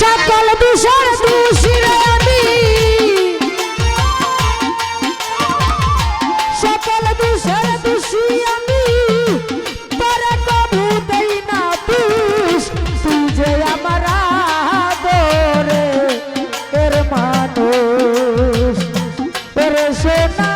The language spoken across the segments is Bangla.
সকল দূষণ দূষির আমি সকল দূষণ দূষি আমি পরে কবু দেই না দূষ তুই যে আমার আদরে, এর মানুষ। পরে সোনা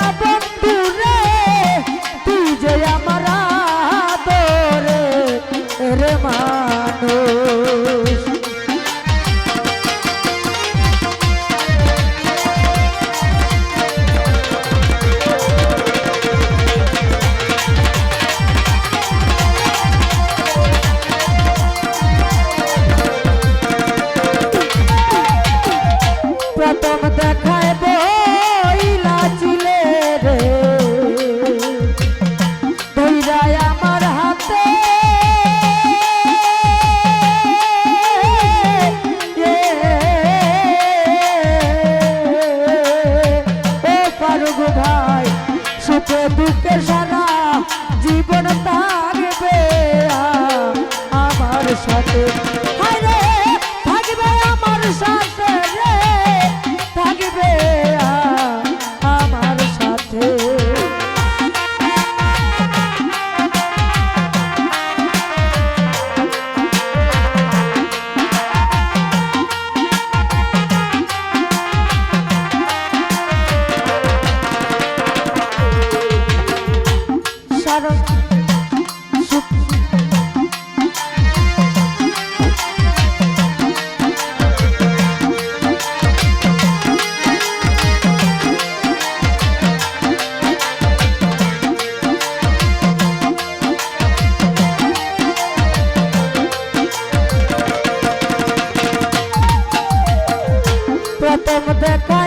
Come back.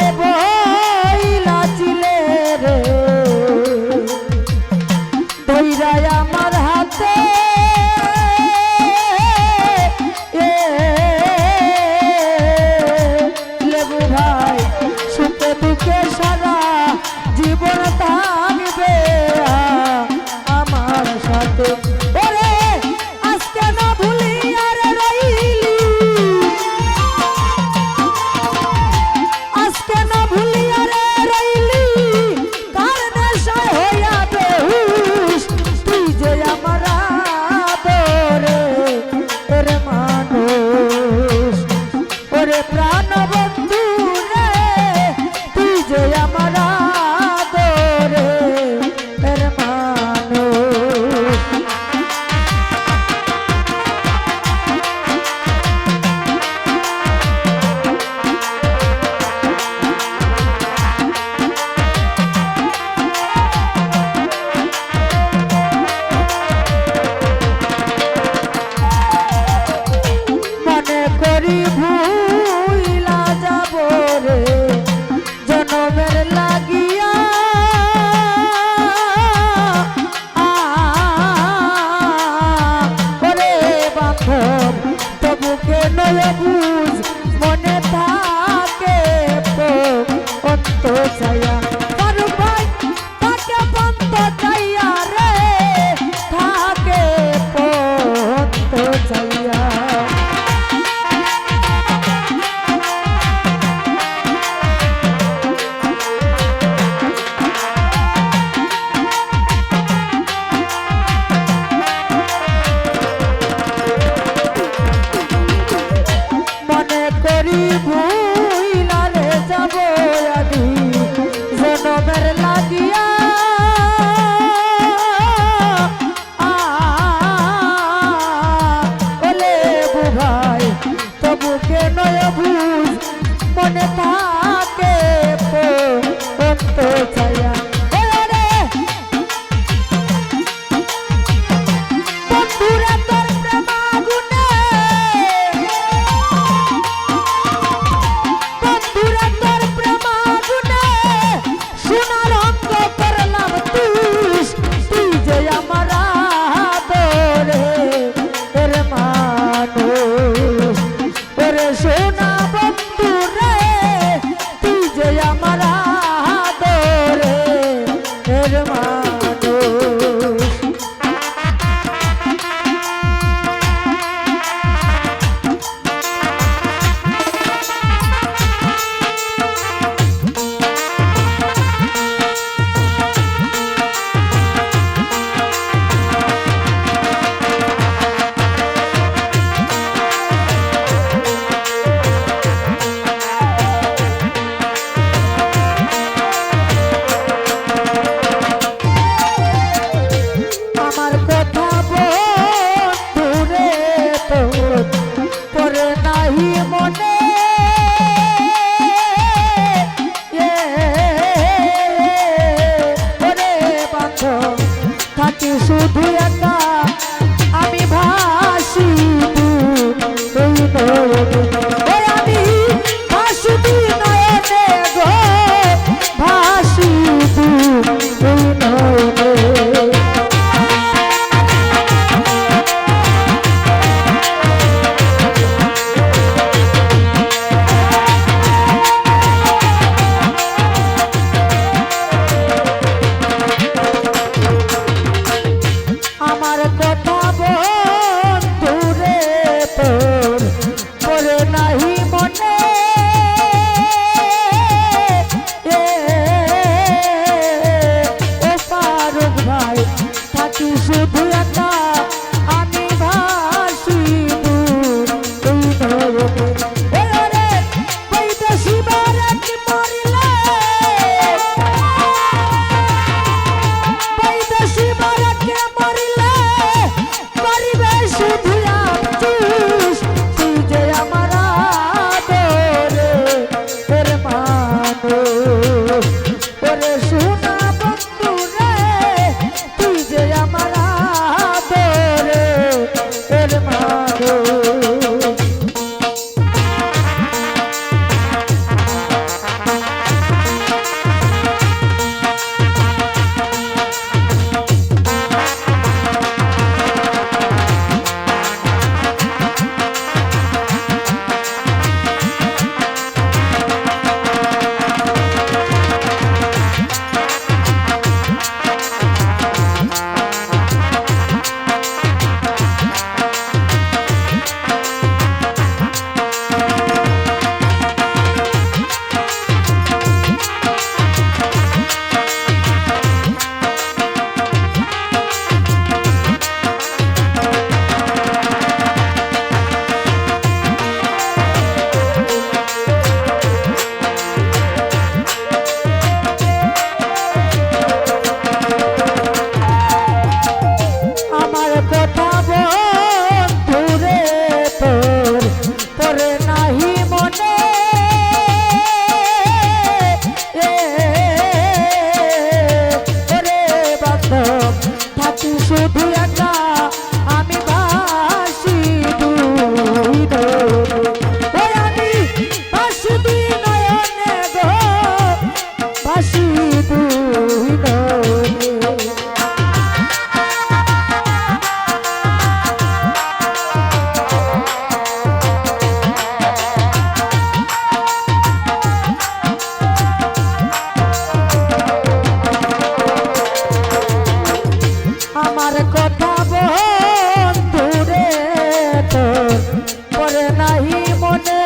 নাহি মনে।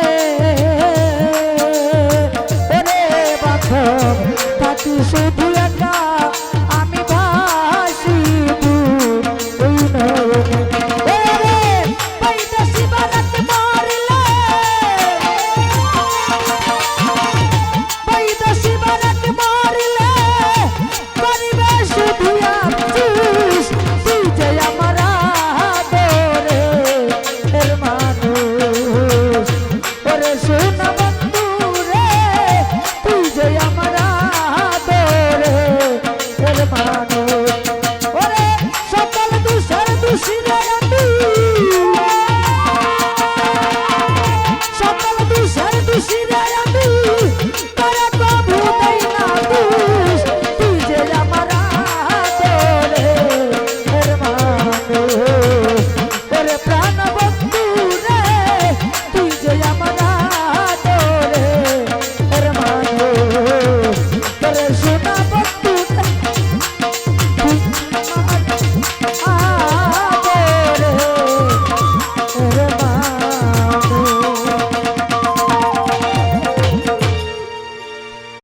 ওরে বাথব তা তুই শুধু একা আমি ভাসি মারলে। শিবরাত